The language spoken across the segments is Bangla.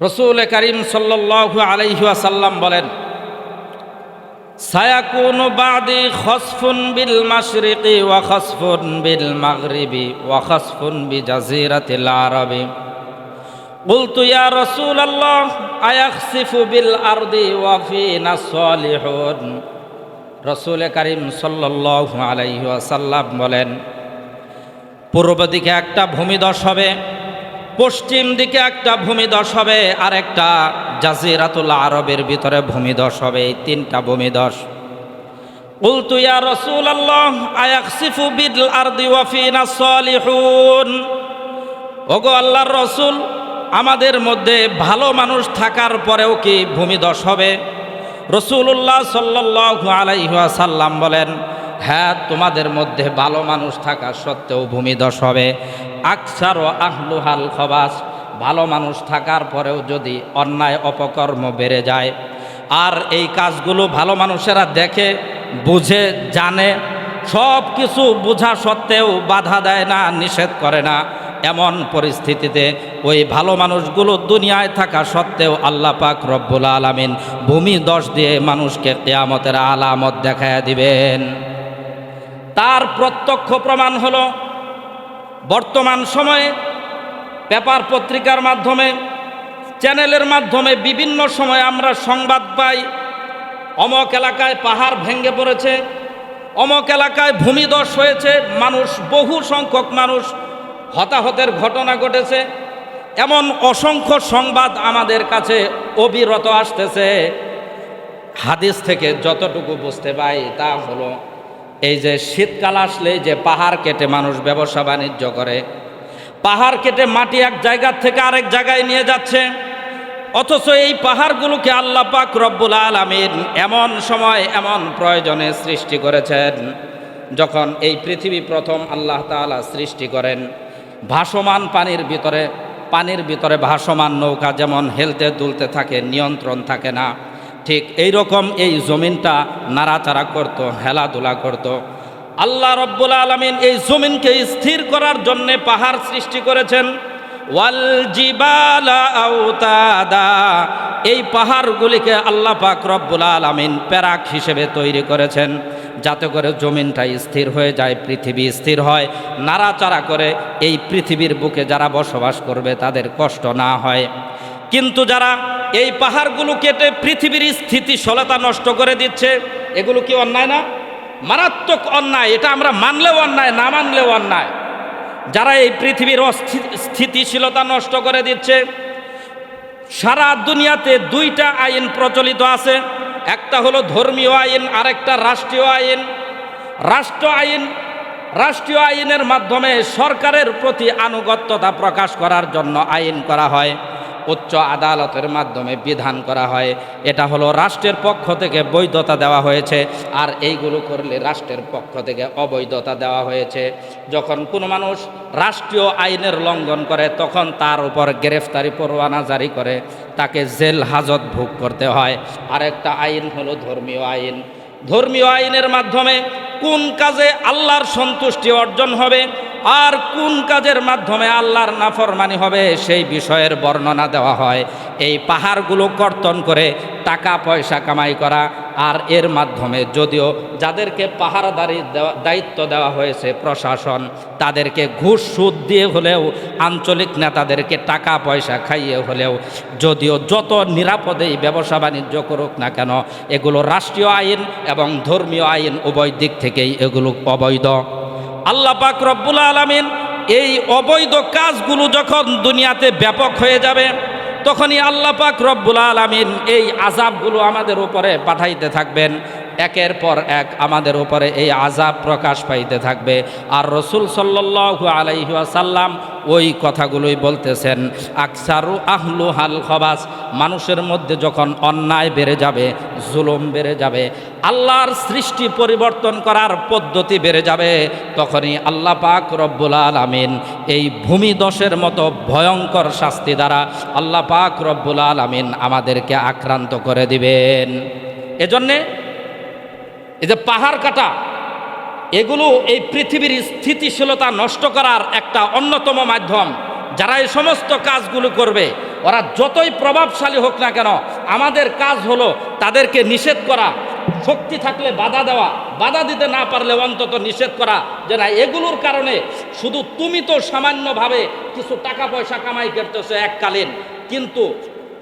রসুল করিম সাল্লাল্লাহু আলাইহি ওয়াসাল্লাম বলেন সায়াকুনু বাদি খসফুন বিল মাশরিকি ওয়া খসফুন বিল মাগরিবি ওয়া খসফুন বি জাজিরাতিল আরবি قلت يا رسول الله أيخسف بالأرض وفينا الصالحون রসুল করিম সাল্লাল্লাহু আলাইহি ওয়াসাল্লাম বলেন পূর্ব দিকে একটা ভূমিদশ হবে পশ্চিম দিকে একটা ভূমিদশ হবে আর একটা জাজিরাতুল আরবের ভিতরে ভূমিদশ হবে এই তিনটা ভূমিদশ قلت يا رسول الله أيخسف بالأرض وفينا الصالحون ওগো আল্লাহর রসুল আমাদের মধ্যে ভালো মানুষ থাকার পরেও কি ভূমিদশ হবে রসুল্লাহ সাল্লাহ আলাইসাল্লাম বলেন হ্যাঁ তোমাদের মধ্যে ভালো মানুষ থাকা সত্ত্বেও ভূমিদশ হবে আকসার ও আহলুহাল খবাস। ভালো মানুষ থাকার পরেও যদি অন্যায় অপকর্ম বেড়ে যায়, আর এই কাজগুলো ভালো মানুষেরা দেখে, বুঝে, জানে সব কিছু বোঝা সত্ত্বেও বাধা দেয় না, নিষেধ করে না, এমন পরিস্থিতিতে ওই ভালো মানুষগুলো দুনিয়ায় থাকা সত্ত্বেও আল্লাহ পাক রব্বুল আলামিন ভূমি দশ দিয়ে মানুষকে কেয়ামতের আলামত দেখায় দিবেন। তার প্রত্যক্ষ প্রমাণ হলো বর্তমান সময়ে পেপার পত্রিকার মাধ্যমে, চ্যানেলের মাধ্যমে বিভিন্ন সময় আমরা সংবাদ পাই। অমক এলাকায় পাহাড় ভেঙে পড়েছে, অমক এলাকায় ভূমিদশ হয়েছে, মানুষ, বহু সংখ্যক মানুষ হতাহতের ঘটনা ঘটেছে। এমন অসংখ্য সংবাদ আমাদের কাছে অবিরত আসতেছে। হাদিস থেকে যতটুকু বুঝতে পাই তা হলো এই যে শীতকাল আসলে যে পাহাড় কেটে মানুষ ব্যবসা বাণিজ্য করে, পাহাড় কেটে মাটি এক জায়গার থেকে আরেক জায়গায় নিয়ে যাচ্ছে। অথচ এই পাহাড়গুলোকে আল্লাহ পাক রব্বুল আলমিন এমন সময় এমন প্রয়োজনে সৃষ্টি করেছেন, যখন এই পৃথিবী প্রথম আল্লাহ তাআলা সৃষ্টি করেন। ভাসমান পানির ভিতরে পানির ভিতরে ভাসমান নৌকা যেমন হেলতে দুলতে থাকে, নিয়ন্ত্রণ থাকে না ঠিক এই রকম এই জমিনটা নাড়াচাড়া করত, হেলাধুলা করত। আল্লাহ রব্বুল আলমিন এই জমিনকে স্থির করার জন্যে পাহাড় সৃষ্টি করেছেন। এই পাহাড়গুলিকে আল্লাহ পাক রব্বুল আলমিন প্যারাক হিসেবে তৈরি করেছেন যাতে করে জমিনটা স্থির হয়ে যায়, পৃথিবী স্থির হয়। নাড়াচাড়া করে এই পৃথিবীর বুকে যারা বসবাস করবে তাদের কষ্ট না হয়। কিন্তু যারা এই পাহাড়গুলো কেটে পৃথিবীর স্থিতিশীলতা নষ্ট করে দিচ্ছে। এগুলো কি অন্যায় না? মারাত্মক অন্যায়। এটা আমরা মানলেও অন্যায়, না মানলেও অন্যায়। যারা এই পৃথিবীর স্থিতিশীলতা নষ্ট করে দিচ্ছে, সারা দুনিয়াতে দুইটা আইন প্রচলিত আছে। একটা হলো ধর্মীয় আইন, আরেকটা রাষ্ট্রীয় আইন। রাষ্ট্র আইন, রাষ্ট্রীয় আইনের মাধ্যমে সরকারের প্রতি আনুগত্যতা প্রকাশ করার জন্য আইন করা হয়। উচ্চ আদালতের মাধ্যমে বিধান করা হয়। এটা হলো রাষ্ট্রের পক্ষ থেকে বৈধতা দেওয়া হয়েছে, আর এইগুলো করলে রাষ্ট্রের পক্ষ থেকে অবৈধতা দেওয়া হয়েছে। যখন কোনো মানুষ রাষ্ট্রীয় আইনের লঙ্ঘন করে, তখন তার উপর গ্রেফতারি পরোয়ানা জারি করে, তাকে জেল হাজত ভোগ করতে হয়। আরেকটা আইন হলো ধর্মীয় আইন। ধর্মীয় আইনের মাধ্যমে কোন কাজে আল্লাহর সন্তুষ্টি অর্জন হবে? আর কোন কাজের মাধ্যমে আল্লাহর নাফরমানি হবে সেই বিষয়ের বর্ণনা দেওয়া হয়। এই পাহাড়গুলো কর্তন করে টাকা পয়সা কামাই করা। আর এর মাধ্যমে যদিও যাদেরকে পাহারাদারি দায়িত্ব দেওয়া হয়েছে প্রশাসন, তাদেরকে ঘুষ সুদ দিয়ে হলেও, আঞ্চলিক নেতাদেরকে টাকা পয়সা খাইয়ে হলেও, যদিও যত নিরাপদেই ব্যবসা বাণিজ্য করুক না কেন, এগুলো রাষ্ট্রীয় আইন এবং ধর্মীয় আইন উভয় দিক থেকেই এগুলো অবৈধ। আল্লাহ পাক রব্বুল আলমিন এই অবৈধ কাজগুলো যখন দুনিয়াতে ব্যাপক হয়ে যাবে, তখনই আল্লাহ পাক রব্বুল আলমিন এই আজাবগুলো আমাদের উপরে পাঠাইতে থাকবেন। একের পর এক আমাদের উপরে এই আজাব প্রকাশ পাইতে থাকবে। আর রসুল সাল্লাল্লাহু আলাইহি ওয়াসাল্লাম ওই কথাগুলোই বলতেছেন, আকসারু আহলু হাল খবাস মানুষের মধ্যে যখন অন্যায় বেড়ে যাবে, জুলুম বেড়ে যাবে, আল্লাহর সৃষ্টি পরিবর্তন করার পদ্ধতি বেড়ে যাবে, তখনই আল্লাহ পাক রব্বুল আলামিন এই ভূমিদশের মতো ভয়ঙ্কর শাস্তি দ্বারা আল্লাহ পাক রব্বুল আলামিন আমাদেরকে আক্রান্ত করে দিবেন। এজন্যে এই যে পাহাড় কাটা, এগুলো এই পৃথিবীর স্থিতিশীলতা নষ্ট করার একটা অন্যতম মাধ্যম। যারা এই সমস্ত কাজগুলো করবে, ওরা যতই প্রভাবশালী হোক না কেন, আমাদের কাজ হলো তাদেরকে নিষেধ করা, শক্তি থাকলে বাধা দেওয়া, বাধা দিতে না পারলে অন্তত নিষেধ করা, যে না, এগুলোর কারণে শুধু তুমি তো সামান্যভাবে কিছু টাকা পয়সা কামাই করতেছো এককালীন, কিন্তু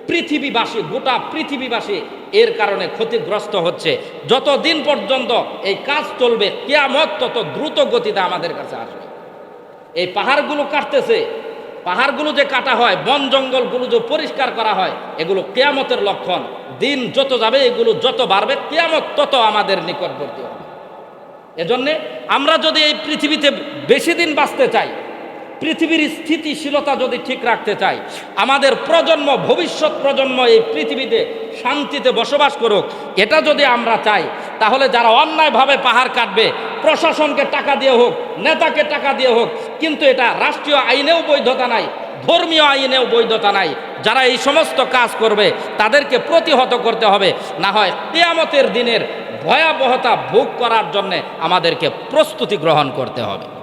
পৃথিবীবাসী, গোটা পৃথিবীবাসী এর কারণে ক্ষতিগ্রস্ত হচ্ছে। যত দিন পর্যন্ত এই কাজ চলবে, কেয়ামত তত দ্রুত গতিতে আমাদের কাছে আসবে। এই পাহাড়গুলো কাটতেছে, পাহাড়গুলো যে কাটা হয়, বন জঙ্গলগুলো যে পরিষ্কার করা হয়, এগুলো কেয়ামতের লক্ষণ। দিন যত যাবে, এগুলো যত বাড়বে, কেয়ামত তত আমাদের নিকটবর্তী হবে। এজন্যে আমরা যদি এই পৃথিবীতে বেশি দিন বাঁচতে চাই পৃথিবীর স্থিতিশীলতা যদি ঠিক রাখতে চাই, আমাদের প্রজন্ম, ভবিষ্যৎ প্রজন্ম এই পৃথিবীতে শান্তিতে বসবাস করুক, এটা যদি আমরা চাই, তাহলে যারা অন্যায়ভাবে পাহাড় কাটবে, প্রশাসনকে টাকা দিয়ে হোক, নেতাকে টাকা দিয়ে হোক, কিন্তু এটা রাষ্ট্রীয় আইনেও বৈধতা নাই, ধর্মীয় আইনেও বৈধতা নাই, যারা এই সমস্ত কাজ করবে, তাদেরকে প্রতিহত করতে হবে, না হয় কেয়ামতের দিনের ভয়াবহতা ভোগ করার জন্যে আমাদেরকে প্রস্তুতি গ্রহণ করতে হবে।